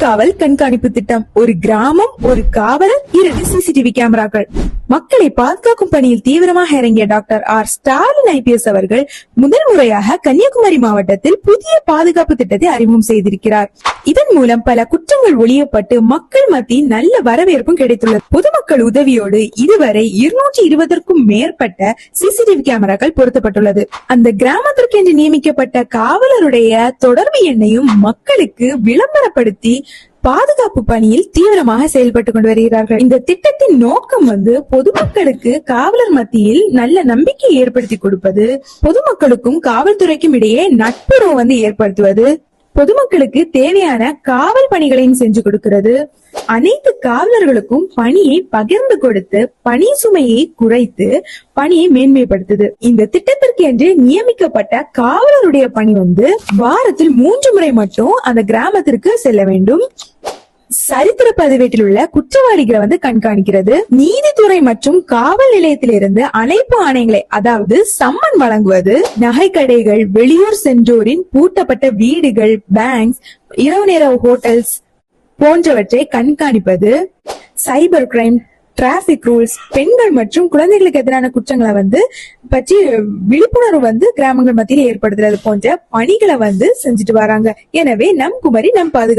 காவல் கண்காணிப்பு திட்டம். ஒரு கிராமம் ஒரு காவலர் இரண்டு சிசிடிவி கேமராக்கள் மக்களை பாதுகாக்கும் பணியில் தீவிரமாக இறங்கிய டாக்டர் ஆர். ஸ்டாலின் ஐபிஎஸ் அவர்கள் முதல் முறையாக கன்னியாகுமரி மாவட்டத்தில் புதிய பாதுகாப்பு திட்டத்தை அறிமுகம் செய்திருக்கிறார். இதன் மூலம் பல குற்றங்கள் ஒழியப்பட்டு மக்கள் மத்தியில் நல்ல வரவேற்பும் கிடைத்துள்ளது. பொதுமக்கள் உதவியோடு இதுவரை இருநூற்றி இருபதற்கும் மேற்பட்ட சிசிடிவி கேமராக்கள் பொருத்தப்பட்டுள்ளது. அந்த கிராமத்திற்கு என்று நியமிக்கப்பட்ட காவலருடைய தொடர்பு எண்ணையும் மக்களுக்கு விளம்பரப்படுத்தி பாதுகாப்பு பணியில் தீவிரமாக செயல்பட்டு கொண்டு வருகிறார்கள். இந்த திட்டத்தின் நோக்கம் வந்து பொதுமக்களுக்கு காவலர் மத்தியில் நல்ல நம்பிக்கை ஏற்படுத்தி கொடுப்பது பொதுமக்களுக்கும் காவல்துறைக்கும் இடையே நட்புறவு வந்து ஏற்படுத்துவது பொதுமக்களுக்கு தேவையான காவல் பணிகளையும் செஞ்சு கொடுக்கிறது. அனைத்து காவலர்களுக்கும் பணியை பகிர்ந்து கொடுத்து பணி சுமையை குறைத்து பணியை மேன்மைப்படுத்துது. இந்த திட்டத்திற்கு என்று நியமிக்கப்பட்ட காவலருடைய பணி வந்து வாரத்தில் மூன்று முறை மட்டும் அந்த கிராமத்திற்கு செல்ல வேண்டும். சரித்திர பதிவேட்டில் உள்ள குற்றவாளிகளை வந்து கண்காணிக்கிறது. நீதித்துறை மற்றும் காவல் நிலையத்திலிருந்து அழைப்பு ஆணையங்களை அதாவது சம்மன் வழங்குவது நகைக்கடைகள் வெளியூர் சென்றோரின் பூட்டப்பட்ட வீடுகள் பேங்க்ஸ் இரவு நேர ஹோட்டல்ஸ் போன்றவற்றை கண்காணிப்பது சைபர் கிரைம் டிராபிக் ரூல்ஸ் பெண்கள் மற்றும் குழந்தைகளுக்கு எதிரான குற்றங்களை வந்து பற்றி விழிப்புணர்வு வந்து கிராமங்கள் மத்தியில் ஏற்படுத்துறது போன்ற பணிகளை வந்து செஞ்சுட்டு வராங்க. எனவே நம் குமரி நம் பாதுகாப்பு